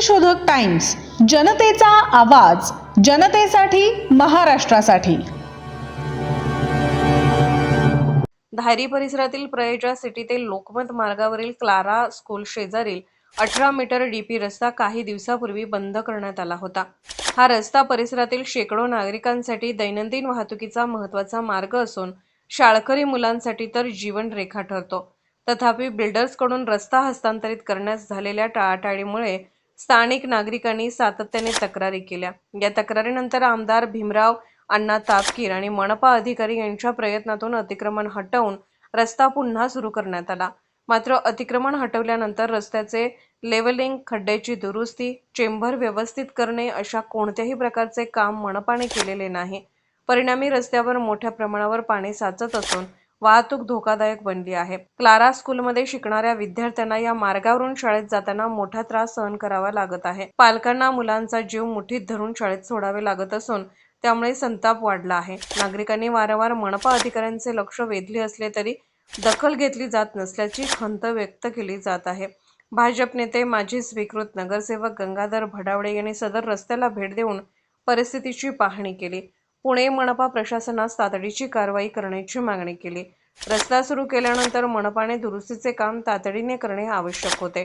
सत्यशोधक टाइम्स जनतेचा आवाज जनतेसाठी महाराष्ट्रासाठी. धायरी परिसरातील प्रयजा सिटीतील लोकमत मार्गावरील क्लारा स्कूल शेजारील अठरा मीटर डीपी रस्ता काही दिवसापूर्वी बंद करण्यात आला होता. हा रस्ता परिसरातील शेकडो नागरिकांसाठी दैनंदिन वाहतुकीचा महत्त्वाचा मार्ग असून शाळकरी मुलांसाठी तर जीवन रेखा ठरतो. तथापि बिल्डर्सकडून रस्ता हस्तांतरित करण्यास झालेल्या टाळाटाळीमुळे स्थानिक नागरिकांनी सातत्याने तक्रारी केल्या. या तक्रारीनंतर आमदार भीमराव अण्णा तापकीर आणि मनपा अधिकारी यांच्या प्रयत्नातून अतिक्रमण हटवून रस्ता पुन्हा सुरू करण्यात आला. मात्र अतिक्रमण हटवल्यानंतर रस्त्याचे लेवलिंग खड्ड्याची दुरुस्ती चेंबर व्यवस्थित करणे अशा कोणत्याही प्रकारचे काम मनपाने केलेले नाही. परिणामी रस्त्यावर मोठ्या प्रमाणावर पाणी साचत असून वाहतूक धोकादायक बनली आहे. क्लारा स्कूलमध्ये शिकणाऱ्या विद्यार्थ्यांना या मार्गावरून शाळेत जाताना मोठा त्रास सहन करावा लागत आहे. पालकांना मुलांचा जीव मुठीत धरून शाळेत सोडावे लागत असून त्यामुळे संताप वाढला आहे. नागरिकांनी वारंवार मनपा अधिकाऱ्यांचे लक्ष वेधले असले तरी दखल घेतली जात नसल्याची खंत व्यक्त केली जात आहे. भाजप नेते माजी स्वीकृत नगरसेवक गंगाधर भडावडे यांनी सदर रस्त्याला भेट देऊन परिस्थितीची पाहणी केली. पुणे मनपा प्रशासनास तातडीची कारवाई करण्याची मागणी केली. रस्ता सुरू केल्यानंतर मनपाने दुरुस्तीचे काम तातडीने करणे आवश्यक होते.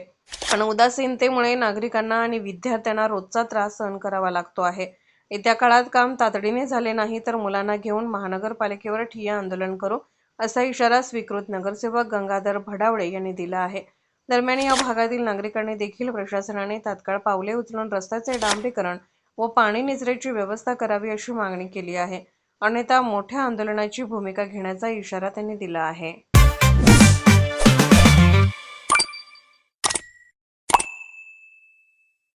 पण उदासीनतेमुळे नागरिकांना आणि विद्यार्थ्यांना रोजचा त्रास सहन करावा लागतो आहे. येत्या काळात काम तातडीने झाले नाही तर मुलांना घेऊन महानगरपालिकेवर ठिय्या आंदोलन करू असा इशारा स्वीकृत नगरसेवक गंगाधर भडावळे यांनी दिला आहे. दरम्यान या भागातील नागरिकांनी देखील प्रशासनाने तात्काळ पावले उचलून रस्त्याचे डांबरीकरण व पाणी निचऱ्याची व्यवस्था करावी अशी मागणी केली आहे. अन्यथा मोठ्या आंदोलनाची भूमिका घेण्याचा इशारा त्यांनी दिला आहे.